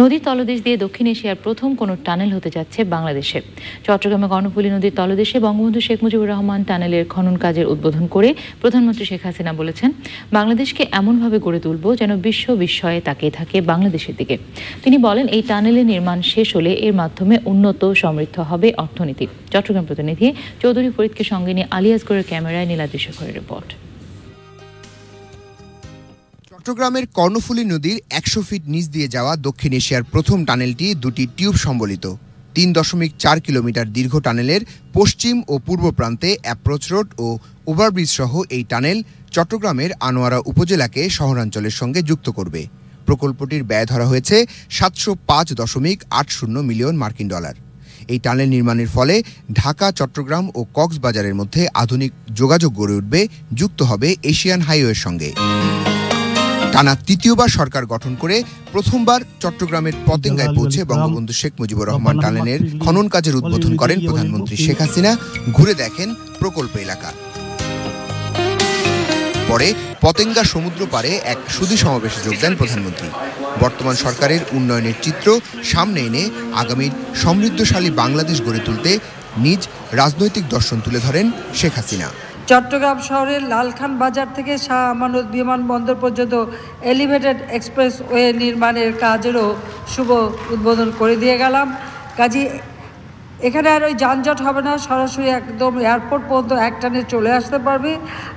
নদীর তলদেশ দিয়ে দক্ষিণ এশিয়ার প্রথম কোনো টানেল হতে যাচ্ছে বাংলাদেশে। চট্টগ্রামে কর্ণফুলী নদীর তলদেশে বঙ্গবন্ধু শেখ মুজিবুর রহমান টানেলের খনন কাজের উদ্বোধন করে প্রধানমন্ত্রী শেখ হাসিনা বলেছেন, বাংলাদেশকে এমনভাবে গড়ে তুলব যেন বিশ্ব বিস্ময়ে তাকিয়ে থাকে বাংলাদেশের দিকে। তিনি বলেন, এই টানেলের নির্মাণ শেষ হলে এর মাধ্যমে উন্নত, সমৃদ্ধ হবে অর্থনীতি। চট্টগ্রাম প্রতিনিধি চৌধুরী ফরিদকে সঙ্গে নিয়ে আলিয়াসগড়ের ক্যামেরায় নীলাদ্রি শেখরের রিপোর্ট। চট্টগ্রামের কর্ণফুলী নদীর একশো ফিট নিচ দিয়ে যাওয়া দক্ষিণ এশিয়ার প্রথম টানেলটি দুটি টিউব সম্বলিত। তিন দশমিক চার কিলোমিটার দীর্ঘ টানেলের পশ্চিম ও পূর্ব প্রান্তে অ্যাপ্রোচ রোড ও ওভারব্রিজ সহ এই টানেল চট্টগ্রামের আনোয়ারা উপজেলাকে শহরাঞ্চলের সঙ্গে যুক্ত করবে। প্রকল্পটির ব্যয় ধরা হয়েছে সাতশো পাঁচ দশমিক আট শূন্য মিলিয়ন মার্কিন ডলার। এই টানেল নির্মাণের ফলে ঢাকা, চট্টগ্রাম ও কক্সবাজারের মধ্যে আধুনিক যোগাযোগ গড়ে উঠবে, যুক্ত হবে এশিয়ান হাইওয়ের সঙ্গে। টানা তৃতীয়বার সরকার গঠন করে প্রথমবার চট্টগ্রামের পতেঙ্গায় পৌঁছে বঙ্গবন্ধু শেখ মুজিবুর রহমান টানেলের খনন কাজের উদ্বোধন করেন প্রধানমন্ত্রী শেখ হাসিনা। ঘুরে দেখেন প্রকল্প এলাকা। পরে পতেঙ্গা সমুদ্র পারে এক সুদী সমাবেশে যোগ দেন প্রধানমন্ত্রী। বর্তমান সরকারের উন্নয়নের চিত্র সামনে এনে আগামীর সমৃদ্ধশালী বাংলাদেশ গড়ে তুলতে নিজ রাজনৈতিক দর্শন তুলে ধরেন শেখ হাসিনা। চট্টগ্রাম শহরের লালখান বাজার থেকে শাহ আমানত বিমানবন্দর পর্যন্ত এলিভেটেড এক্সপ্রেস ওয়ে নির্মাণের কাজেরও শুভ উদ্বোধন করে দিয়ে গেলাম। কাজী এখানে আর ওই যানজট হবে না, সরাসরি একদম এয়ারপোর্ট পর্যন্ত এক টানে চলে আসতে পারবে।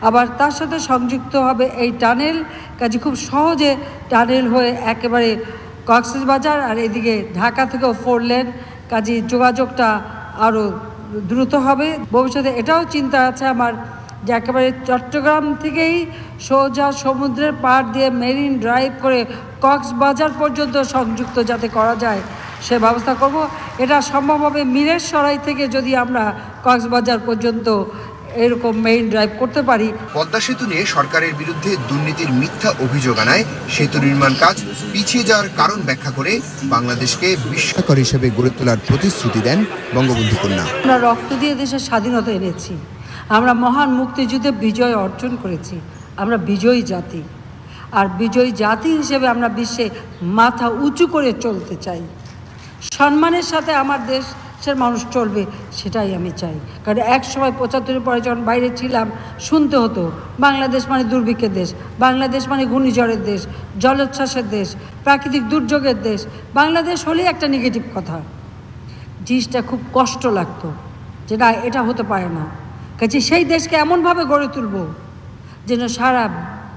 আবার তার সাথে সংযুক্ত হবে এই টানেল। কাজে খুব সহজে টানেল হয়ে একেবারে কক্সবাজার আর এদিকে ঢাকা থেকেও ফোর লেন কাজে যোগাযোগটা আরও দ্রুত হবে। ভবিষ্যতে এটাও চিন্তা আছে আমার যে একেবারে চট্টগ্রাম থেকেই সোজা সমুদ্রের পাড় দিয়ে মেরিন ড্রাইভ করে কক্সবাজার পর্যন্ত সংযুক্ত যাতে করা যায়, সে ব্যবস্থা করব। এটা সম্ভব হবে মিরের সরাই থেকে যদি আমরা কক্সবাজার পর্যন্ত এরকম মেইন ড্রাইভ করতে পারি। পদ্মা সেতু নিয়ে সরকারের বিরুদ্ধে দুর্নীতির মিথ্যা অভিযোগ আনায় সেতু নির্মাণ কাজ পিছিয়ে যাওয়ার কারণ ব্যাখ্যা করে বাংলাদেশকে বিস্ময়কর হিসেবে গড়ে তোলার প্রতিশ্রুতি দেন বঙ্গবন্ধু কন্যা। আমরা রক্ত দিয়ে দেশের স্বাধীনতা এনেছি। আমরা মহান মুক্তিযুদ্ধে বিজয় অর্জন করেছি। আমরা বিজয়ী জাতি। আর বিজয়ী জাতি হিসেবে আমরা বিশ্বে মাথা উঁচু করে চলতে চাই। সম্মানের সাথে আমার দেশের মানুষ চলবে, সেটাই আমি চাই। কারণ এক সময় পঁচাত্তরের পরে যখন বাইরে ছিলাম, শুনতে হতো, বাংলাদেশ মানে দুর্ভিক্ষের দেশ, বাংলাদেশ মানে ঘূর্ণিঝড়ের দেশ, জলোচ্ছ্বাসের দেশ, প্রাকৃতিক দুর্যোগের দেশ, বাংলাদেশ হলেই একটা নেগেটিভ কথা। জিনিসটা খুব কষ্ট লাগতো যে না, এটা হতে পারে না। কাজে সেই দেশকে এমনভাবে গড়ে তুলব যেন সারা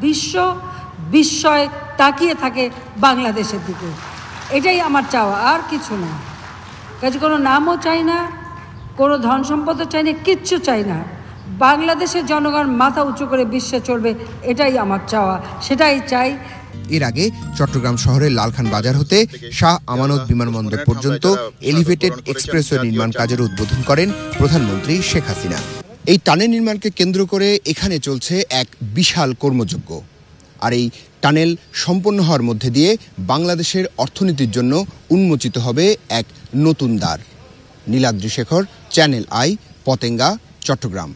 বিশ্ব বিস্ময় তাকিয়ে থাকে বাংলাদেশের দিকে। এটাই আমার চাওয়া, আর কিছু না। কাজে কোনো নামও চাই না, কোনো ধন সম্পদও চাই না, কিচ্ছু চাই না। বাংলাদেশের জনগণ মাথা উঁচু করে বিশ্বে চলবে, এটাই আমার চাওয়া, সেটাই চাই। এর আগে চট্টগ্রাম শহরের লালখান বাজার হতে শাহ আমানত বিমানবন্দর পর্যন্ত এলিভেটেড এক্সপ্রেসওয়ে নির্মাণ কাজের উদ্বোধন করেন প্রধানমন্ত্রী শেখ হাসিনা। এই টানেল নির্মাণকে কেন্দ্র করে এখানে চলছে এক বিশাল কর্মযজ্ঞ। আর এই টানেল সম্পন্ন হওয়ার মধ্যে দিয়ে বাংলাদেশের অর্থনীতির জন্য উন্মোচিত হবে এক নতুন দ্বার। Niladri Shekhar channel I Patenga, Chittagong.